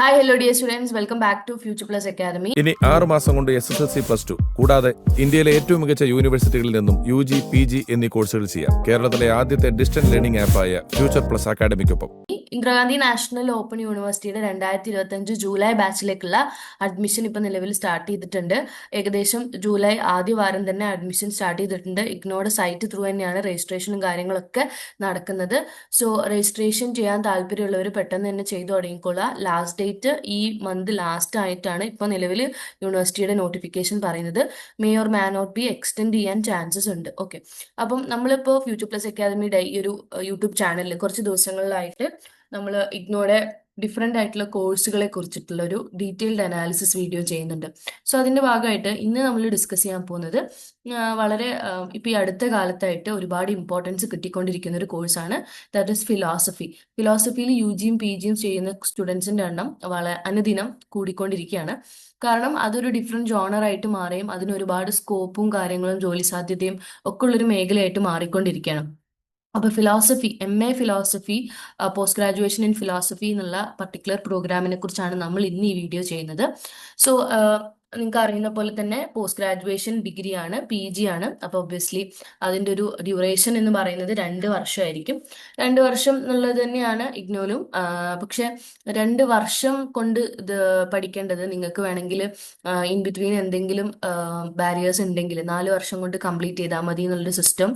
Hi hello dear students welcome back to future plus academy ഇനി ആറ് മാസം കൊണ്ട് S S L C plus two കൂടാതെ ഇന്ത്യയിലെ ഏറ്റവും മികച്ച യൂണിവേഴ്സിറ്റികളിൽ നിന്നും യു ജി പി ജി എന്നീ കോഴ്സുകൾ ചെയ്യാം. കേരളത്തിലെ ആദ്യത്തെ ഡിസ്റ്റന്റ് ലേണിംഗ് ആപ്പായ ഫ്യൂച്ചർ പ്ലസ് അക്കാദമിക്കൊപ്പം ഇന്ദിരാഗാന്ധി നാഷണൽ ഓപ്പൺ യൂണിവേഴ്സിറ്റിയുടെ രണ്ടായിരത്തി ഇരുപത്തി അഞ്ച് ജൂലൈ ബാച്ചിലേക്കുള്ള അഡ്മിഷൻ ഇപ്പൊ നിലവിൽ സ്റ്റാർട്ട് ചെയ്തിട്ടുണ്ട്. ഏകദേശം ജൂലൈ ആദ്യ വാരം തന്നെ അഡ്മിഷൻ സ്റ്റാർട്ട് ചെയ്തിട്ടുണ്ട്. ഇഗ്നോയുടെ സൈറ്റ് ത്രൂ തന്നെയാണ് രജിസ്ട്രേഷനും കാര്യങ്ങളൊക്കെ നടക്കുന്നത്. സോ രജിസ്ട്രേഷൻ ചെയ്യാൻ താല്പര്യമുള്ളവർ പെട്ടെന്ന് തന്നെ ചെയ്തു തുടങ്ങിക്കൊള്ളുക ലാസ്റ്റ് ഡേറ്റ് ഈ മന്ത് ലാസ്റ്റ് ആയിട്ടാണ് ഇപ്പോൾ നിലവിൽ യൂണിവേഴ്സിറ്റിയുടെ നോട്ടിഫിക്കേഷൻ പറയുന്നത്. May or may not be extend ചെയ്യാൻ ചാൻസസ് ഉണ്ട്. ഓക്കെ അപ്പം നമ്മളിപ്പോൾ ഫ്യൂച്ചർ പ്ലസ് അക്കാദമിയുടെ ഈ ഒരു യൂട്യൂബ് ചാനലിൽ കുറച്ച് ദിവസങ്ങളിലായിട്ട് നമ്മൾ ഇഗ്നോയുടെ ഡിഫറെന്റ് ആയിട്ടുള്ള കോഴ്സുകളെ കുറിച്ചിട്ടുള്ള ഒരു ഡീറ്റെയിൽഡ് അനാലിസിസ് വീഡിയോ ചെയ്യുന്നുണ്ട്. സോ അതിന്റെ ഭാഗമായിട്ട് ഇന്ന് നമ്മൾ ഡിസ്കസ് ചെയ്യാൻ പോകുന്നത് വളരെ ഇപ്പോൾ ഈ അടുത്ത കാലത്തായിട്ട് ഒരുപാട് ഇമ്പോർട്ടൻസ് കിട്ടിക്കൊണ്ടിരിക്കുന്ന ഒരു കോഴ്സാണ് ദാറ്റ് ഇസ് ഫിലോസഫി ഫിലോസഫിയിൽ യു ജിയും പി ജിയും ചെയ്യുന്ന സ്റ്റുഡൻസിന്റെ എണ്ണം വളരെ അനുദിനം കൂടിക്കൊണ്ടിരിക്കുകയാണ്. കാരണം അതൊരു ഡിഫറെന്റ് ജോണറായിട്ട് മാറുകയും അതിന് ഒരുപാട് സ്കോപ്പും കാര്യങ്ങളും ജോലി സാധ്യതയും ഒക്കെ ഉള്ളൊരു മേഖലയായിട്ട് മാറിക്കൊണ്ടിരിക്കുകയാണ്. അപ്പോൾ philosophy M A philosophy post graduation in philosophy എന്നുള്ള പർട്ടിക്കുലർ പ്രോഗ്രാമിനെ കുറിച്ചാണ് നമ്മൾ ഇന്ന് ഈ വീഡിയോ ചെയ്യുന്നത്. സോ നിങ്ങൾക്ക് അറിയുന്ന പോലെ തന്നെ പോസ്റ്റ് ഗ്രാജുവേഷൻ ഡിഗ്രി ആണ് പി ജി ആണ്. അപ്പോൾ ഒബ്വിയസ്ലി അതിന്റെ ഒരു ഡ്യൂറേഷൻ എന്ന് പറയുന്നത് രണ്ട് വർഷമായിരിക്കും. രണ്ട് വർഷം എന്നുള്ളത് തന്നെയാണ് ഇഗ്നോലും. പക്ഷെ രണ്ട് വർഷം കൊണ്ട് ഇത് പഠിക്കേണ്ടത് നിങ്ങൾക്ക് വേണമെങ്കിൽ ഇൻ ബിറ്റ്വീൻ എന്തെങ്കിലും ബാരിയേഴ്സ് ഉണ്ടെങ്കിൽ നാല് വർഷം കൊണ്ട് കംപ്ലീറ്റ് ചെയ്താൽ മതി എന്നുള്ളൊരു സിസ്റ്റം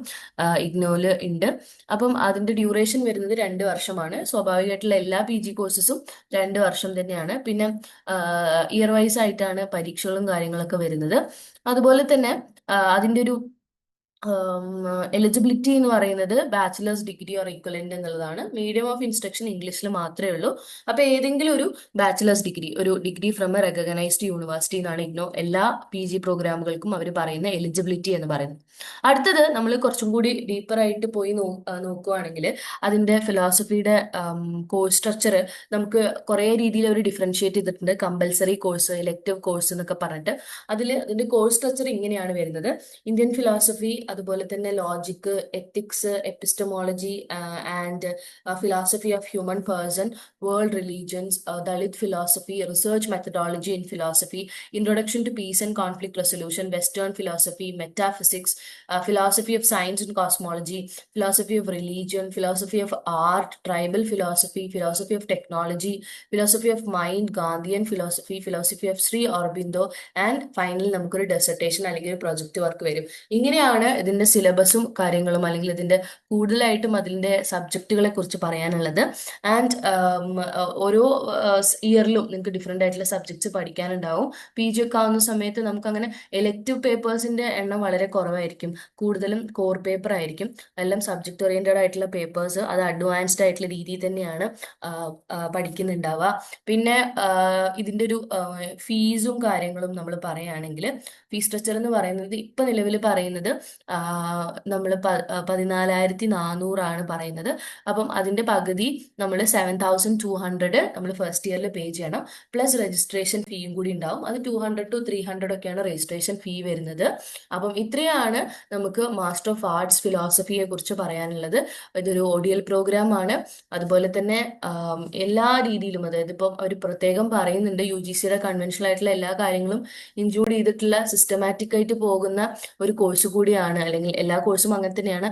ഇഗ്നോൽ ഉണ്ട്. അപ്പം അതിന്റെ ഡ്യൂറേഷൻ വരുന്നത് രണ്ട് വർഷമാണ്. സ്വാഭാവികമായിട്ടുള്ള എല്ലാ പി ജി കോഴ്സസും രണ്ട് വർഷം തന്നെയാണ്. പിന്നെ ഇയർ വൈസ് ആയിട്ടാണ് പരീക്ഷകളും കാര്യങ്ങളൊക്കെ വരുന്നത്. അതുപോലെ തന്നെ അതിന്റെ ഒരു എലിജിബിലിറ്റി എന്ന് പറയുന്നത് ബാച്ചിലേഴ്സ് ഡിഗ്രി ഓർ ഈക്വലന്റ് എന്നുള്ളതാണ്. മീഡിയം ഓഫ് ഇൻസ്ട്രക്ഷൻ ഇംഗ്ലീഷിൽ മാത്രമേ ഉള്ളൂ. അപ്പോൾ ഏതെങ്കിലും ഒരു ബാച്ചിലേഴ്സ് ഡിഗ്രി ഒരു degree from a recognised university എന്നാണ് ഇഗ്നോ എല്ലാ പി ജി പ്രോഗ്രാമുകൾക്കും അവർ പറയുന്ന എലിജിബിലിറ്റി എന്ന് പറയുന്നത്. അടുത്തത് നമ്മൾ കുറച്ചും കൂടി ഡീപ്പർ ആയിട്ട് പോയി നോ നോക്കുവാണെങ്കിൽ അതിന്റെ ഫിലോസഫിയുടെ കോഴ്സ് സ്ട്രക്ചർ നമുക്ക് കുറേ രീതിയിൽ അവർ ഡിഫറൻഷിയേറ്റ് ചെയ്തിട്ടുണ്ട്. കമ്പൽസറി കോഴ്സ് ഇലക്റ്റീവ് കോഴ്സ് എന്നൊക്കെ പറഞ്ഞിട്ട്. അതിൽ അതിന്റെ കോഴ്സ് സ്ട്രക്ചർ ഇങ്ങനെയാണ് വരുന്നത്. ഇന്ത്യൻ ഫിലോസഫി അതുപോലെ തന്നെ logic ethics epistemology and philosophy of human person world religions Dalit philosophy research methodology in philosophy introduction to peace and conflict resolution western philosophy metaphysics philosophy of science and cosmology philosophy of religion philosophy of art tribal philosophy philosophy of technology philosophy of mind Gandhian philosophy philosophy of Shri Aurobindo and final നമുക്കൊരു dissertation അല്ലെങ്കിൽ ഒരു project work വരും. ഇങ്ങനെയാണ് ഇതിന്റെ സിലബസും കാര്യങ്ങളും അല്ലെങ്കിൽ ഇതിന്റെ കൂടുതലായിട്ടും അതിന്റെ സബ്ജക്റ്റുകളെ കുറിച്ച് പറയാനുള്ളത്. ആൻഡ് ഓരോ ഇയറിലും നിങ്ങൾക്ക് ഡിഫറെന്റ് ആയിട്ടുള്ള സബ്ജക്ട്സ് പഠിക്കാനുണ്ടാവും. പി ജി ഒക്കെ ആവുന്ന സമയത്ത് നമുക്ക് അങ്ങനെ എലക്റ്റീവ് പേപ്പേഴ്സിന്റെ എണ്ണം വളരെ കുറവായിരിക്കും. കൂടുതലും കോർ പേപ്പർ ആയിരിക്കും. എല്ലാം സബ്ജക്ട് ഓറിയന്റഡ് ആയിട്ടുള്ള പേപ്പേഴ്സ് അത് അഡ്വാൻസ്ഡ് ആയിട്ടുള്ള രീതിയിൽ തന്നെയാണ് പഠിക്കുന്നുണ്ടാവുക. പിന്നെ ഇതിന്റെ ഒരു ഫീസും കാര്യങ്ങളും നമ്മൾ പറയുകയാണെങ്കിൽ ഫീസ് സ്ട്രക്ചർ എന്ന് പറയുന്നത് ഇപ്പൊ നിലവിൽ പറയുന്നത് നമ്മൾ പതിനാലായിരത്തി നാനൂറാണ് പറയുന്നത്. അപ്പം അതിന്റെ പകുതി നമ്മൾ സെവൻ തൗസൻഡ് ടു ഹൺഡ്രഡ് നമ്മൾ ഫസ്റ്റ് ഇയറിൽ പേ ചെയ്യണം. പ്ലസ് രജിസ്ട്രേഷൻ ഫീയും കൂടി ഉണ്ടാവും. അത് two hundred two three hundred ഒക്കെയാണ് രജിസ്ട്രേഷൻ ഫീ വരുന്നത്. അപ്പം ഇത്രയാണ് നമുക്ക് മാസ്റ്റർ ഓഫ് ആർട്സ് ഫിലോസഫിയെ കുറിച്ച് പറയാനുള്ളത്. ഇതൊരു ഓഡിയൽ പ്രോഗ്രാം ആണ്. അതുപോലെ തന്നെ എല്ലാ രീതിയിലും അതായത് ഇപ്പം അവർ പ്രത്യേകം പറയുന്നുണ്ട് യു ജി സിയുടെ കൺവെൻഷണൽ ആയിട്ടുള്ള എല്ലാ കാര്യങ്ങളും ഇൻക്ലൂഡ് ചെയ്തിട്ടുള്ള സിസ്റ്റമാറ്റിക് ആയിട്ട് പോകുന്ന ഒരു കോഴ്സ് കൂടിയാണ്. അല്ലെങ്കിൽ എല്ലാ കോഴ്സും അങ്ങനെ തന്നെയാണ്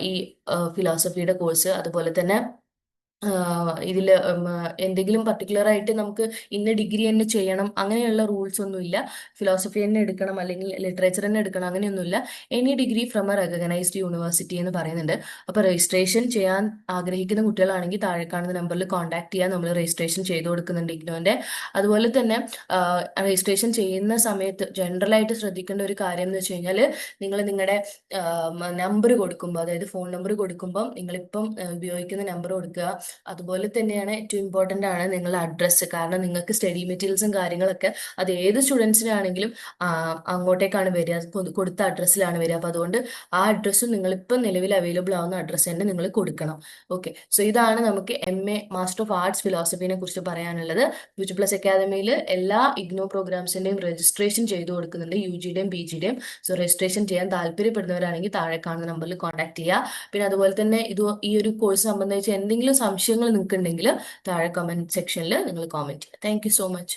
ഈ ഫിലോസഫിയുടെ കോഴ്സ് അതുപോലെ തന്നെ ഇതിൽ എന്തെങ്കിലും പർട്ടിക്കുലർ ആയിട്ട് നമുക്ക് ഇന്ന ഡിഗ്രി തന്നെ ചെയ്യണം അങ്ങനെയുള്ള റൂൾസ് ഒന്നുമില്ല. ഫിലോസഫി തന്നെ എടുക്കണം അല്ലെങ്കിൽ ലിറ്ററേച്ചർ തന്നെ എടുക്കണം അങ്ങനെയൊന്നുമില്ല. Any degree from a recognised university എന്ന് പറയുന്നുണ്ട്. അപ്പോൾ രജിസ്ട്രേഷൻ ചെയ്യാൻ ആഗ്രഹിക്കുന്ന കുട്ടികളാണെങ്കിൽ താഴെ കാണുന്ന നമ്പറിൽ കോൺടാക്ട് ചെയ്യാൻ നമ്മൾ രജിസ്ട്രേഷൻ ചെയ്ത് കൊടുക്കുന്നുണ്ട് ഇഗ്നോന്റെ. അതുപോലെ തന്നെ രജിസ്ട്രേഷൻ ചെയ്യുന്ന സമയത്ത് ജനറൽ ആയിട്ട് ശ്രദ്ധിക്കേണ്ട ഒരു കാര്യം എന്ന് വെച്ച് കഴിഞ്ഞാൽ നിങ്ങൾ നിങ്ങളുടെ നമ്പർ കൊടുക്കുമ്പോൾ അതായത് ഫോൺ നമ്പർ കൊടുക്കുമ്പോൾ നിങ്ങളിപ്പം ഉപയോഗിക്കുന്ന നമ്പർ കൊടുക്കുക. അതുപോലെ തന്നെയാണ് ഏറ്റവും ഇമ്പോർട്ടന്റ് ആണ് നിങ്ങളുടെ അഡ്രസ്സ് കാരണം നിങ്ങൾക്ക് സ്റ്റഡി മെറ്റീരിയൽസും കാര്യങ്ങളൊക്കെ അത് ഏത് സ്റ്റുഡൻസിനാണെങ്കിലും അങ്ങോട്ടേക്കാണ് വരിക. കൊടുത്ത അഡ്രസ്സിലാണ് വരിക. അപ്പോൾ അതുകൊണ്ട് ആ അഡ്രസ്സും നിങ്ങളിപ്പം നിലവിൽ അവൈലബിൾ ആവുന്ന അഡ്രസ്സ് തന്നെ നിങ്ങൾ കൊടുക്കണം. ഓക്കെ സോ ഇതാണ് നമുക്ക് M A master of arts ഫിലോസഫിനെ കുറിച്ച് പറയാനുള്ളത്. ഫ്യൂച്ചർ പ്ലസ് അക്കാദമിയിൽ എല്ലാ ഇഗ്നോ പ്രോഗ്രാംസിന്റെയും രജിസ്ട്രേഷൻ ചെയ്തു കൊടുക്കുന്നുണ്ട്. യു ജിയുടെയും പി ജിയുടെയും സോ രജിസ്ട്രേഷൻ ചെയ്യാൻ താല്പര്യപ്പെടുന്നവരാണെങ്കിൽ താഴെ കാണുന്ന നമ്പറിൽ കോൺടാക്ട് ചെയ്യുക. പിന്നെ അതുപോലെ തന്നെ ഇത് ഈ ഒരു കോഴ്സ് സംബന്ധിച്ച് എന്തെങ്കിലും സംശയം സംശയങ്ങൾ നിങ്ങൾക്ക് ഉണ്ടെങ്കിൽ താഴെ കമന്റ് സെക്ഷനിൽ നിങ്ങൾ കോമെന്റ് ചെയ്യുക. Thank so much